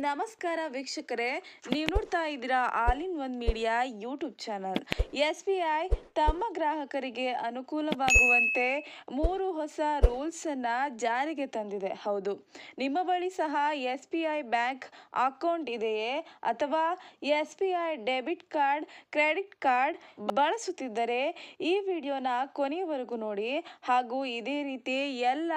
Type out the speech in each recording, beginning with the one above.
ನಮಸ್ಕಾರ ವೀಕ್ಷಕರೇ, ನೀವು ನೋಡ್ತಾ ಇದ್ದೀರಾ All in One Media YouTube channel. S B I ತಮ್ಮ ಗ್ರಾಹಕರಿಗೆ ಅನುಕೂಲವಾಗುವಂತೆ ಮೂರು ಹೊಸ ರೂಲ್ಸನ್ನು ಜಾರಿಗೆ ತಂದಿದೆ. ಹೌದು, ನಿಮ್ಮ ಬಳಿ ಸಹ S B I bank account ಇದೆಯೇ? ಅಥವಾ S B I debit card, credit card ಬಳಸುತ್ತಿದ್ದರೆ ಈ ವಿಡಿಯೋನ ಕೊನೆಯವರೆಗೂ ನೋಡಿ. ಹಾಗೂ ಇದೇ ರೀತಿ ಎಲ್ಲ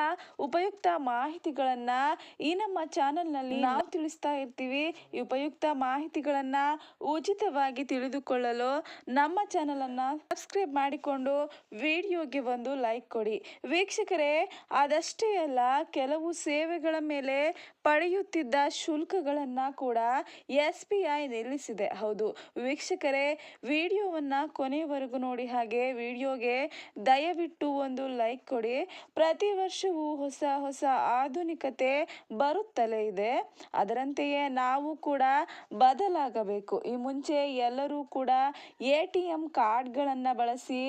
ಉಪಯುಕ್ತ ಮಾಹಿತಿಗಳನ್ನು ಈ ನಮ್ಮ ಚಾನಲ್ನಲ್ಲಿ ನಾವು ತಿಳಿಸ್ತಾ ಇರ್ತೀವಿ. ಈ ಉಪಯುಕ್ತ ಮಾಹಿತಿಗಳನ್ನು ಉಚಿತವಾಗಿ ತಿಳಿದುಕೊಳ್ಳಲು ನಮ್ಮ ಚಾನಲನ್ನು ಸಬ್ಸ್ಕ್ರೈಬ್ ಮಾಡಿಕೊಂಡು ವಿಡಿಯೋಗೆ ಒಂದು ಲೈಕ್ ಕೊಡಿ. ವೀಕ್ಷಕರೇ ಅದಷ್ಟೇ ಅಲ್ಲ, ಕೆಲವು ಸೇವೆಗಳ ಮೇಲೆ ಪಡೆಯುತ್ತಿದ್ದ ಶುಲ್ಕಗಳನ್ನು ಕೂಡ ಎಸ್ ಬಿ ಐ ನಿಲ್ಲಿಸಿದೆ. ಹೌದು. ವೀಕ್ಷಕರೇ, ವಿಡಿಯೋವನ್ನು ಕೊನೆಯವರೆಗೂ ನೋಡಿ ಹಾಗೆ ವಿಡಿಯೋಗೆ ದಯವಿಟ್ಟು ಒಂದು ಲೈಕ್ ಕೊಡಿ. ಪ್ರತಿ ವರ್ಷವೂ ಹೊಸ ಹೊಸ ಆಧುನಿಕತೆ ಬರುತ್ತಲೇ ಇದೆ. ಅದರಂತೆಯೇ ನಾವು ಕೂಡ ಬದಲಾಗಬೇಕು. ಈ ಮುಂಚೆ ಎಲ್ಲರೂ ಕೂಡ ಎ ಟಿ ಎಂ ಕಾರ್ಡ್ಗಳನ್ನು ಬಳಸಿ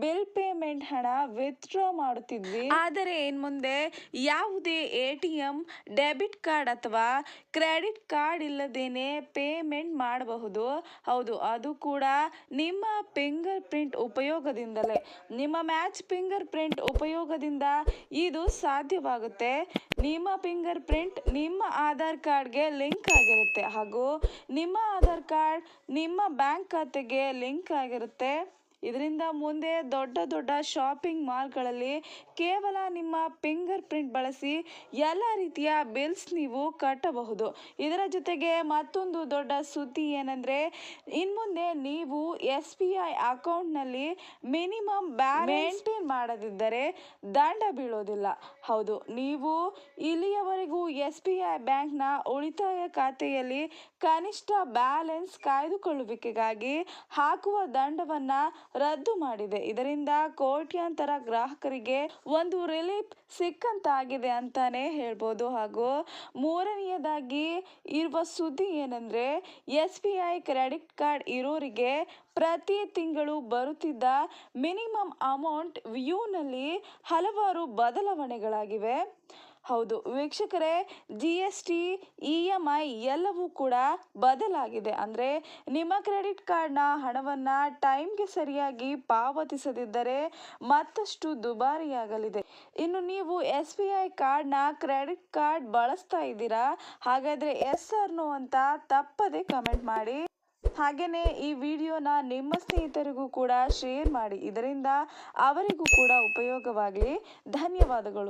ಬಿಲ್ ಪೇಮೆಂಟ್ ಹಣ ವಿತ್ಡ್ರಾ ಮಾಡುತ್ತಿದ್ವಿ. ಆದರೆ ಇನ್ನು ಮುಂದೆ ಯಾವುದೇ A T M debit card ಅಥವಾ ಕ್ರೆಡಿಟ್ ಕಾರ್ಡ್ ಇಲ್ಲದೇನೆ ಪೇಮೆಂಟ್ ಮಾಡಬಹುದು. ಹೌದು, ಅದು ಕೂಡ ನಿಮ್ಮ ಫಿಂಗರ್ ಪ್ರಿಂಟ್ ಉಪಯೋಗದಿಂದಲೇ. ನಿಮ್ಮ ಮ್ಯಾಚ್ ಫಿಂಗರ್ ಪ್ರಿಂಟ್ ಉಪಯೋಗದಿಂದ ಇದು ಸಾಧ್ಯವಾಗುತ್ತೆ. ನಿಮ್ಮ ಫಿಂಗರ್ ಪ್ರಿಂಟ್ ನಿಮ್ಮ ಆಧಾರ್ ಕಾರ್ಡ್ಗೆ ಲಿಂಕ್ ಆಗಿರುತ್ತೆ ಹಾಗೂ ನಿಮ್ಮ ಆಧಾರ್ ಕಾರ್ಡ್ ನಿಮ್ಮ ಬ್ಯಾಂಕ್ ಖಾತೆಗೆ ಲಿಂಕ್ ಆಗಿರುತ್ತೆ. ಇದರಿಂದ ಮುಂದೆ ದೊಡ್ಡ ದೊಡ್ಡ ಶಾಪಿಂಗ್ ಮಾಲ್ಗಳಲ್ಲಿ ಕೇವಲ ನಿಮ್ಮ ಫಿಂಗರ್ ಪ್ರಿಂಟ್ ಬಳಸಿ ಎಲ್ಲ ರೀತಿಯ ಬಿಲ್ಸ್ ನೀವು ಕಟ್ಟಬಹುದು. ಇದರ ಜೊತೆಗೆ ಮತ್ತೊಂದು ದೊಡ್ಡ ಸುದ್ದಿ ಏನಂದರೆ ಇನ್ಮುಂದೆ ನೀವು ಎಸ್ ಬಿ ಐ ಅಕೌಂಟ್ನಲ್ಲಿ ಮಿನಿಮಮ್ ಬ್ಯಾಲೆನ್ಸ್ ಮೇಂಟೈನ್ ಮಾಡದಿದ್ದರೆ ದಂಡ ಬೀಳೋದಿಲ್ಲ. ಹೌದು ನೀವು ಇಲ್ಲಿಯವರೆಗೂ ಎಸ್ ಬಿ ಐ ಬ್ಯಾಂಕ್ನ ಉಳಿತಾಯ ಖಾತೆಯಲ್ಲಿ ಕನಿಷ್ಠ ಬ್ಯಾಲೆನ್ಸ್ ಕಾಯ್ದುಕೊಳ್ಳುವಿಕೆಗಾಗಿ ಹಾಕುವ ದಂಡವನ್ನು ರದ್ದು ಮಾಡಿದೆ. ಇದರಿಂದ ಕೋಟ್ಯಾಂತರ ಗ್ರಾಹಕರಿಗೆ ಒಂದು ರಿಲೀಫ್ ಸಿಕ್ಕಂತಾಗಿದೆ ಅಂತಾನೆ ಹೇಳ್ಬೋದು. ಹಾಗೂ ಮೂರನೆಯದಾಗಿ ಇರುವ ಸುದ್ದಿ ಏನಂದ್ರೆ, S B I credit card ಇರೋರಿಗೆ ಪ್ರತಿ ತಿಂಗಳು ಬರುತ್ತಿದ್ದ ಮಿನಿಮಮ್ ಅಮೌಂಟ್ ವ್ಯೂನಲ್ಲಿ ಹಲವಾರು ಬದಲಾವಣೆಗಳಾಗಿವೆ. ಹೌದು. ವೀಕ್ಷಕರೇ G S T E M I ಎಲ್ಲವೂ ಕೂಡ ಬದಲಾಗಿದೆ. ಅಂದರೆ ನಿಮ್ಮ ಕ್ರೆಡಿಟ್ ಕಾರ್ಡ್ನ ಹಣವನ್ನು ಟೈಮ್ಗೆ ಸರಿಯಾಗಿ ಪಾವತಿಸದಿದ್ದರೆ ಮತ್ತಷ್ಟು ದುಬಾರಿಯಾಗಲಿದೆ. ಇನ್ನು ನೀವು ಎಸ್ ಬಿ ಐ ಕಾರ್ಡ್ನ ಕ್ರೆಡಿಟ್ ಕಾರ್ಡ್ ಬಳಸ್ತಾ ಇದ್ದೀರಾ? ಹಾಗಾದರೆ ಎಸ್ ನೋ ಅಂತ ತಪ್ಪದೆ ಕಮೆಂಟ್ ಮಾಡಿ. ಹಾಗೆಯೇ ಈ ವಿಡಿಯೋನ ನಿಮ್ಮ ಸ್ನೇಹಿತರಿಗೂ ಕೂಡ ಶೇರ್ ಮಾಡಿ. ಇದರಿಂದ ಅವರಿಗೂ ಕೂಡ ಉಪಯೋಗವಾಗಲಿ. ಧನ್ಯವಾದಗಳು.